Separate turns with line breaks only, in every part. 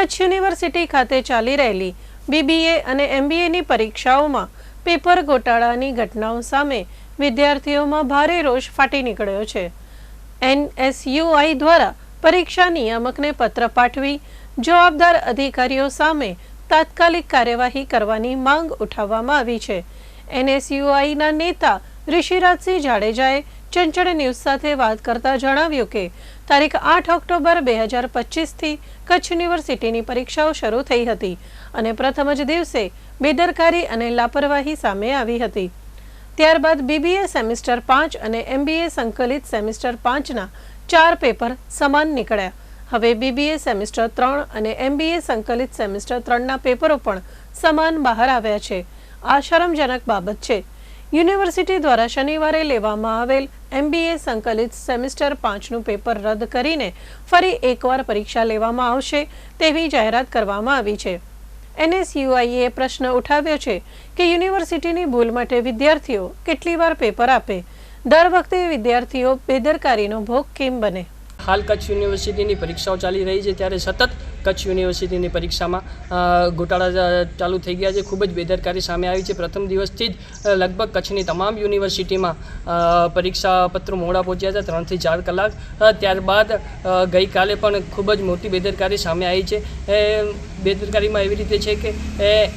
Kutch university ખાતે ચાલી રહેલી બીબીએ અને એમબીએની પરીક્ષાઓમાં પેપર ગોટાળાની ઘટનાઓ સામે વિદ્યાર્થીઓમાં ભારે રોષ ફાટી નીકળ્યો છે. એનએસયુઆઈ દ્વારા પરીક્ષા નિયામકને પત્ર પાઠવી જવાબદાર અધિકારીઓ સામે તાત્કાલિક કાર્યવાહી કરવાની માંગ ઉઠાવવામાં આવી છે. એનએસયુઆઈના નેતા ઋષિરાજસિંહ જાડેજાએ ચંચળ ન્યૂઝ સાથે વાત કરતા જણાવ્યું કે તારીખ આઠ ઓક્ટોબર બે હજાર પચીસથી કચ્છ યુનિવર્સિટીની પરીક્ષાઓ શરૂ થઈ હતી અને પ્રથમ જ દિવસે બેદરકારી અને લાપરવાહી સામે આવી હતી. ત્યારબાદ બીબીએ સેમિસ્ટર પાંચ અને એમબીએ સંકલિત સેમિસ્ટર પાંચના ચાર પેપર સમાન નીકળ્યા. હવે બીબીએ સેમિસ્ટર ત્રણ અને એમબીએ સંકલિત સેમિસ્ટર ત્રણના પેપરો પણ સમાન બહાર આવ્યા છે. આ શરમજનક બાબત છે. યુનિવર્સિટી દ્વારા શનિવારે લેવામાં આવેલ એમબીએ સંકલિત સેમિસ્ટર પાંચનું પેપર રદ કરીને ફરી એકવાર પરીક્ષા લેવામાં આવશે તેવી જાહેરાત કરવામાં આવી છે. એનએસયુઆઈએ પ્રશ્ન ઉઠાવ્યો છે કે યુનિવર્સિટીની ભૂલ માટે વિદ્યાર્થીઓ કેટલી વાર પેપર આપે? દર વખતે વિદ્યાર્થીઓ બેદરકારીનો ભોગ કેમ બને?
હાલ કચ્છ યુનિવર્સિટીની પરીક્ષાઓ ચાલી રહી છે ત્યારે સતત કચ્છ યુનિવર્સિટીની પરીક્ષામાં ગોટાળા ચાલુ થઈ ગયા છે. ખૂબ જ બેદરકારી સામે આવી છે. પ્રથમ દિવસથી જ લગભગ કચ્છની તમામ યુનિવર્સિટીમાં પરીક્ષાપત્રો પરીક્ષા પત્રો મોડા પહોંચ્યા હતા ત્રણથી ચાર કલાક ત્યારબાદ ગઈકાલે પણ ખૂબ જ મોટી બેદરકારી સામે આવી છે. બેદરકારીમાં એવી રીતે છે કે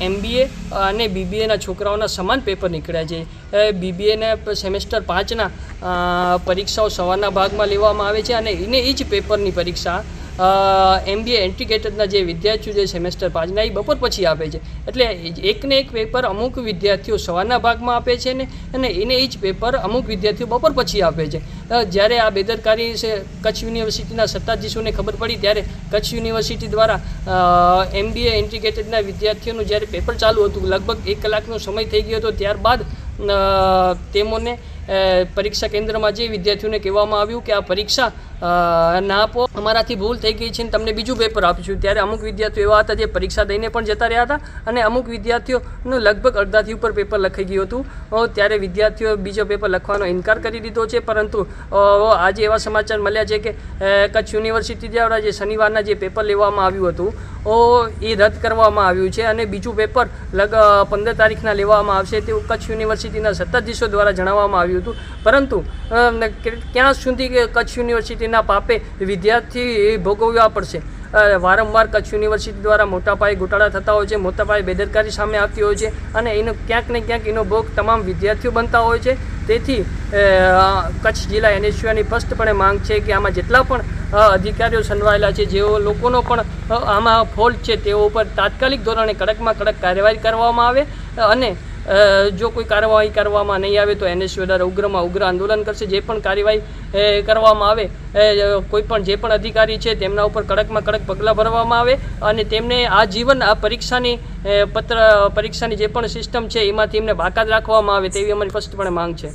એમબીએ અને બીબીએના છોકરાઓના સમાન પેપર નીકળ્યા છે. બીબીએના સેમેસ્ટર પાંચના પરીક્ષાઓ સવારના ભાગમાં લેવામાં આવે છે અને એને એ જ પેપરની પરીક્ષા એમબીએ એન્ટ્રીગેટેડના જે વિદ્યાર્થીઓ જે સેમેસ્ટર પાંચના એ બપોર પછી આપે છે. એટલે એકને એક પેપર અમુક વિદ્યાર્થીઓ સવારના ભાગમાં આપે છે ને, અને એને એ જ પેપર અમુક વિદ્યાર્થીઓ બપોર પછી આપે છે. જ્યારે આ બેદરકારી છે, કચ્છ યુનિવર્સિટીના સત્તાધીશોને ખબર પડી, ત્યારે કચ્છ યુનિવર્સિટી દ્વારા એમબીએ એન્ટ્રીગેટેડના વિદ્યાર્થીઓનું જ્યારે પેપર ચાલુ હતું, લગભગ એક કલાકનો સમય થઈ ગયો હતો, ત્યારબાદ તેમને પરીક્ષા કેન્દ્રમાં જે વિદ્યાર્થીઓને કહેવામાં આવ્યું કે આ પરીક્ષા ના આપો. અમારાથી ભૂલ થઈ ગઈ છે ને તમને બીજું પેપર આપીશું. ત્યારે અમુક વિદ્યાર્થીઓ એવા હતા જે પરીક્ષા દઈને પણ જતા રહ્યા હતા અને અમુક વિદ્યાર્થીઓનું લગભગ અડધાથી ઉપર પેપર લખાઈ ગયું હતું. ત્યારે વિદ્યાર્થીઓ બીજો પેપર લખવાનો ઇનકાર કરી દીધો છે. પરંતુ આજે એવા સમાચાર મળ્યા છે કે કચ્છ યુનિવર્સિટી દ્વારા જે શનિવારના જે પેપર લેવામાં આવ્યું હતું, ઓ, એ રદ કરવામાં આવ્યું છે અને બીજું પેપર લગ પંદર તારીખના લેવામાં આવશે તેવું કચ્છ યુનિવર્સિટીના સત્તાધીશો દ્વારા જણાવવામાં આવ્યું હતું. પરંતુ ક્યાં સુધી કચ્છ યુનિવર્સિટીના પાપે વિદ્યાર્થી ભોગવવા પડશે. વારંવાર કચ્છ યુનિવર્સિટી દ્વારા મોટા પાયે ગોટાળા થતા હોય છે, મોટા પાયે બેદરકારી સામે આવતી હોય છે અને એનો ક્યાંક ને ક્યાંક એનો ભોગ તમામ વિદ્યાર્થીઓ બનતા હોય છે. તેથી કચ્છ જિલ્લા એનએસયુઆની સ્પષ્ટપણે માંગ છે કે આમાં જેટલા પણ અધિકારીઓ સંડવાયેલા છે, જેઓ લોકોનો પણ આમાં ફોલ્ટ છે તેઓ ઉપર તાત્કાલિક ધોરણે કડકમાં કડક કાર્યવાહી કરવામાં આવે. અને જો કોઈ કાર્યવાહી કરવામાં નહીં આવે તો એનએસ દ્વારા ઉગ્રમાં ઉગ્ર આંદોલન કરશે. જે પણ કાર્યવાહી કરવામાં આવે કોઈ પણ જે પણ અધિકારી છે તેમના ઉપર કડકમાં કડક પગલાં ભરવામાં આવે અને તેમને આ જીવન, આ પરીક્ષાની પત્ર, પરીક્ષાની જે પણ સિસ્ટમ છે એમાંથી એમને બાકાત રાખવામાં આવે તેવી અમારી સ્પષ્ટપણે માંગ છે.